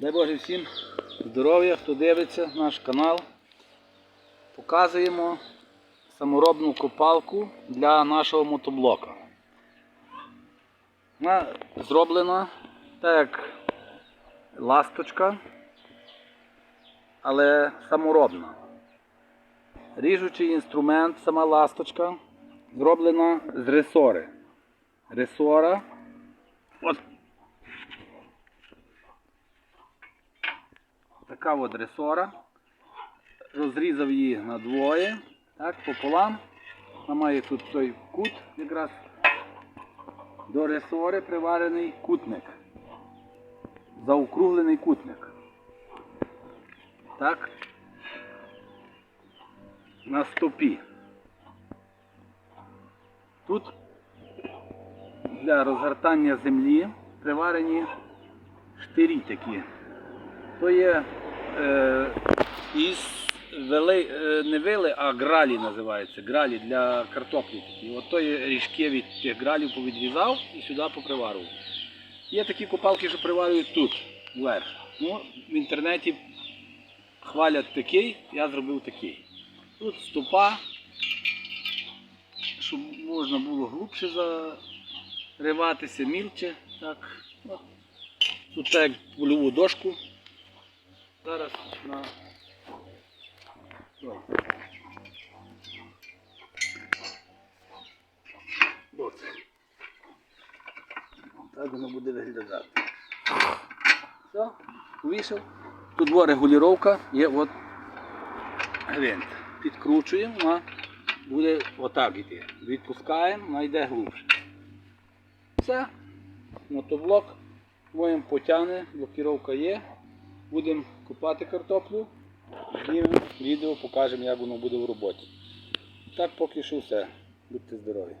Дай Боже всім здоров'я, хто дивиться наш канал. Показуємо саморобну копалку для нашого мотоблока. Вона зроблена так як ласточка, але саморобна. Ріжучий інструмент, сама ласточка, зроблена з ресори. Ресора. От така от ресора. Розрізав її на двоє, так, пополам. Вона має тут той кут якраз до ресори приварений кутник. Заокруглений кутник. Так. На стопі. Тут для розгортання землі приварені штирі такі. То є із вели, е, не вили, а гралі називається. Гралі для картоплі такі. От то є ріжки від тих гралів повідрізав і сюди поприварував. Є такі копалки, що приварюють тут, вверх. Ну, в інтернеті хвалять такий, я зробив такий. Тут стопа, щоб можна було глибше зариватися, мільче. Так. Тут так як польову дошку. Зараз на. От. Так воно буде виглядати. Все, повісив. Тут була регулювання, є от гвинт. Підкручуємо, вона буде отак йти. Відпускаємо, вона йде глибше. Все. Мотоблок твоїм потягне, блокіровка є. Будемо купати картоплю. Знімемо відео, покажемо, як воно буде в роботі. Так поки що все. Будьте здорові.